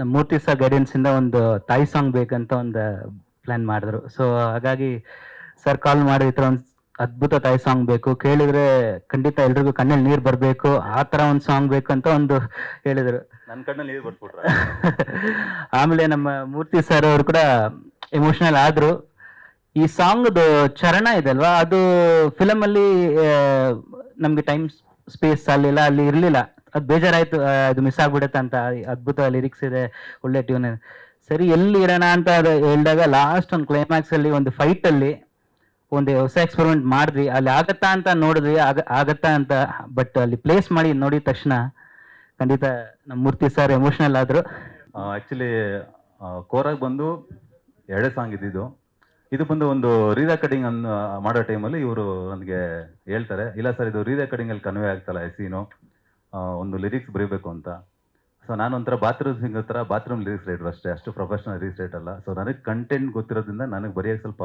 ನಮ್ಮ ಮೂರ್ತಿ ಸರ್ ಗೈಡೆನ್ಸಿಂದ ಒಂದು ತಾಯಿ ಸಾಂಗ್ ಬೇಕಂತ ಒಂದು ಪ್ಲಾನ್ ಮಾಡಿದ್ರು. ಸೊ ಹಾಗಾಗಿ ಸರ್ ಕಾಲ್ ಮಾಡಿ ಈ ಥರ ಒಂದು ಅದ್ಭುತ ತಾಯಿ ಸಾಂಗ್ ಬೇಕು. ಕೇಳಿದ್ರೆ ಖಂಡಿತ ಎಲ್ರಿಗೂ ಕಣ್ಣಲ್ಲಿ ನೀರು ಬರಬೇಕು. ಆ ಥರ ಒಂದು ಸಾಂಗ್ ಬೇಕು ಅಂತ ಒಂದು ಹೇಳಿದರು. ನನ್ನ ಕಣ್ಣಲ್ಲಿ ನೀರು ಬರ್ಸ್ಬಿಟ್ರೆ ಆಮೇಲೆ ನಮ್ಮ ಮೂರ್ತಿ ಸರ್ ಅವರು ಕೂಡ ಎಮೋಷನಲ್ ಆದ್ರು. ಈ ಸಾಂಗ್ದು ಚರಣ ಇದೆ ಅಲ್ವಾ ಅದು ಫಿಲಮಲ್ಲಿ ಅಲ್ಲಿ ನಮ್ಗೆ ಟೈಮ್ ಸ್ಪೇಸ್ ಅಲ್ಲಿಲ್ಲ ಅಲ್ಲಿ ಇರ್ಲಿಲ್ಲ. ಅದು ಬೇಜಾರಾಯ್ತು ಅದು ಮಿಸ್ ಆಗ್ಬಿಡುತ್ತೆ ಅಂತ. ಅದ್ಭುತ ಲಿರಿಕ್ಸ್ ಇದೆ, ಒಳ್ಳೆ ಟ್ಯೂನ್ ಸರಿ ಎಲ್ಲಿ ಇರೋಣ ಅಂತ ಅದು ಹೇಳಿದಾಗ ಲಾಸ್ಟ್ ಒಂದು ಕ್ಲೈಮ್ಯಾಕ್ಸ್ ಅಲ್ಲಿ ಒಂದು ಫೈಟ್ ಅಲ್ಲಿ ಒಂದು ಹೊಸ ಎಕ್ಸ್ಪೆರಿಮೆಂಟ್ ಮಾಡಿದ್ವಿ. ಅಲ್ಲಿ ಆಗತ್ತಾ ಅಂತ ನೋಡಿದ್ವಿ, ಆಗ, ಆಗತ್ತಾ ಅಂತ ಬಟ್ ಅಲ್ಲಿ ಪ್ಲೇಸ್ ಮಾಡಿ ನೋಡಿದ ತಕ್ಷಣ ಖಂಡಿತ ನಮ್ಮ ಮೂರ್ತಿ ಸರ್ ಎಮೋಷನಲ್ ಆದ್ರು. ಆ್ಯಕ್ಚುಲಿ ಕೋರಾಗಿ ಬಂದು ಎರಡೇ ಸಾಂಗ್ ಇದ್ದಿದ್ದು. ಇದು ಬಂದು ಒಂದು ರೀರೆಕಾರ್ಡಿಂಗ್ ಅನ್ನು ಮಾಡೋ ಟೈಮಲ್ಲಿ ಇವರು ನನಗೆ ಹೇಳ್ತಾರೆ, ಇಲ್ಲ ಸರ್ ಇದು ರೀರೆಕಾರ್ಡಿಂಗಲ್ಲಿ ಕನ್ವೆ ಆಗ್ತಲ್ಲ ಸೀನು ಒಂದು ಲಿರಿಕ್ಸ್ ಬರೀಬೇಕು ಅಂತ. ಸೊ ನಾನು ಒಂಥರ ಬಾತ್ರೂಮ್ ಸಿಂಗ್ ಹತ್ರ ಬಾತ್ರೂಮ್ ಲಿರಿಕ್ಸ್ ರೈಟರ್ ಅಷ್ಟೇ, ಅಷ್ಟು ಪ್ರೊಫೆಷನಲ್ ಲಿರಿಕ್ಸ್ ರೈಟ್ ಅಲ್ಲ. ಸೊ ನನಗೆ ಕಂಟೆಂಟ್ ಗೊತ್ತಿರೋದ್ರಿಂದ ನನಗೆ ಬರೆಯೋಕ್ಕೆ ಸ್ವಲ್ಪ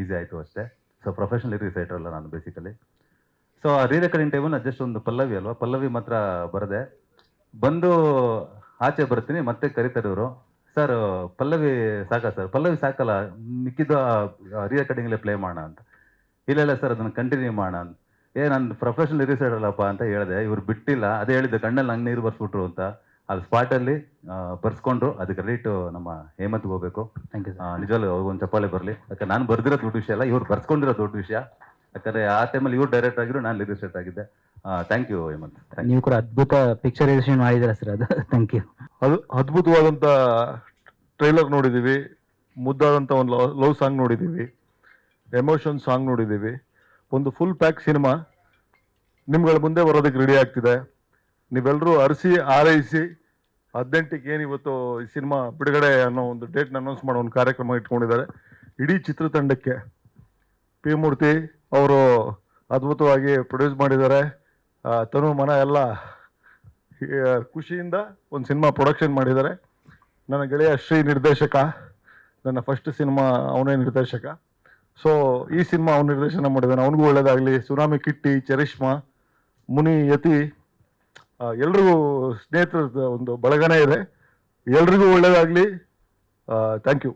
ಈಸಿ ಆಯಿತು ಅಷ್ಟೇ. ಸೊ ಪ್ರೊಫೆಷನಲ್ ಲಿರಿಕ್ಸ್ ರೈಟರ್ ಅಲ್ಲ ನಾನು ಬೇಸಿಕಲಿ ಸೊ ಆ ರೀರೆಕಾರ್ಡಿಂಗ್ ಟೈಮಲ್ಲಿ ಜಸ್ಟ್ ಒಂದು ಪಲ್ಲವಿ ಅಲ್ವಾ? ಪಲ್ಲವಿ ಮಾತ್ರ ಬರದೆ. ಬಂದು ಆಚೆ ಬರ್ತೀನಿ, ಮತ್ತೆ ಕರಿತಾರೆ ಇವರು. ಸರ್ ಪಲ್ಲವಿ ಸಾಕ ಸರ್ ಪಲ್ಲವಿ ಸಾಕಲ್ಲ, ಮಿಕ್ಕಿದ್ದು ರೀ ರೆಕಾರ್ಡಿಂಗಲ್ಲೇ ಪ್ಲೇ ಮಾಡೋಣ ಅಂತ. ಇಲ್ಲ ಇಲ್ಲ ಸರ್ ಅದನ್ನು ಕಂಟಿನ್ಯೂ ಮಾಡೋಣ ಅಂತ. ಏ ನಾನು ಪ್ರೊಫೆಷನಲ್ ಅಲ್ಲಪ್ಪ ಅಂತ ಹೇಳಿದೆ. ಇವ್ರು ಬಿಟ್ಟಿಲ್ಲ. ಅದೇ ಹೇಳಿದ್ದೆ ಕಣ್ಣಲ್ಲಿ ನಂಗೆ ನೀರು ಬರ್ಸ್ಬಿಟ್ರು ಅಂತ. ಅದು ಸ್ಪಾಟಲ್ಲಿ ಬರ್ಸ್ಕೊಂಡ್ರು. ಅದಕ್ಕೆ ಕ್ರೆಡಿಟ್ ನಮ್ಮ ಹೇಮಂತ್ಗೆ ಹೋಗ್ಬೇಕು. ಥ್ಯಾಂಕ್ ಯು ನಿಜವಾಗ್ಲೂ ಒಂದು ಚಪ್ಪಾಳೆ ಬರಲಿ. ಯಾಕಂದ್ರೆ ನಾನು ಬರ್ದಿರೋ ದೊಡ್ಡ ವಿಷಯ ಅಲ್ಲ ಇವ್ರು ಬರ್ಸ್ಕೊಂಡಿರೋ ದೊಡ್ಡ ವಿಷಯ. ಯಾಕಂದರೆ ಆ ಟೈಮಲ್ಲಿ ಇವ್ರು ಡೈರೆಕ್ಟ್ ಆಗಿದ್ರು ನಾನು ಲಿರಿಕ್ಸ್ ಆಗಿದ್ದೆ. Thank you Hemant. ಥ್ಯಾಂಕ್ ನೀವು ಕೂಡ ಅದ್ಭುತ ಪಿಕ್ಚರೈಸೇಷನ್ ಮಾಡಿದಿರ ಸರ್ ಅದು ಥ್ಯಾಂಕ್ ಯು ಅದು ಅದ್ಭುತವಾದಂಥ ಟ್ರೈಲರ್ ನೋಡಿದ್ದೀವಿ ಮುದ್ದಾದಂಥ ಒಂದು ಲವ್ ಸಾಂಗ್ ನೋಡಿದ್ದೀವಿ ಎಮೋಷನ್ ಸಾಂಗ್ ನೋಡಿದ್ದೀವಿ ಒಂದು ಫುಲ್ ಪ್ಯಾಕ್ ಸಿನಿಮಾ ನಿಮ್ಗಳ ಮುಂದೆ ಬರೋದಕ್ಕೆ ರೆಡಿ ಆಗ್ತಿದೆ. ನೀವೆಲ್ಲರೂ ಅರಸಿ, ಆರೈಸಿ ಹದಿನೆಂಟಕ್ಕೆ ಏನು ಇವತ್ತು ಈ ಸಿನಿಮಾ ಬಿಡುಗಡೆ ಅನ್ನೋ ಒಂದು ಡೇಟ್ನ ಅನೌನ್ಸ್ ಮಾಡೋ ಒಂದು ಕಾರ್ಯಕ್ರಮ ಇಟ್ಕೊಂಡಿದ್ದಾರೆ. ಇಡೀ ಚಿತ್ರತಂಡಕ್ಕೆ ಪಿ ಮೂರ್ತಿ ಅವರು ಅದ್ಭುತವಾಗಿ ಪ್ರೊಡ್ಯೂಸ್ ಮಾಡಿದ್ದಾರೆ. ತನು ಮನ ಎಲ್ಲ ಖುಷಿಯಿಂದ ಒಂದು ಸಿನಿಮಾ ಪ್ರೊಡಕ್ಷನ್ ಮಾಡಿದ್ದಾರೆ. ನನ್ನ ಗೆಳೆಯ ಶ್ರೀ ನಿರ್ದೇಶಕ, ನನ್ನ ಫಸ್ಟ್ ಸಿನಿಮಾ ಅವನೇ ನಿರ್ದೇಶಕ. ಸೊ ಈ ಸಿನಿಮಾ ಅವನು ನಿರ್ದೇಶನ ಮಾಡಿದ್ದಾನೆ ಅವನಿಗೂ ಒಳ್ಳೇದಾಗಲಿ. ಸುನಾಮಿ ಕಿಟ್ಟಿ, ಚರಿಷ್ಮಾ, ಮುನಿ, ಯತಿ ಎಲ್ರಿಗೂ ಸ್ನೇಹಿತರ ಒಂದು ಬಳಗನೇ ಇದೆ. ಎಲ್ರಿಗೂ ಒಳ್ಳೇದಾಗಲಿ. Thank you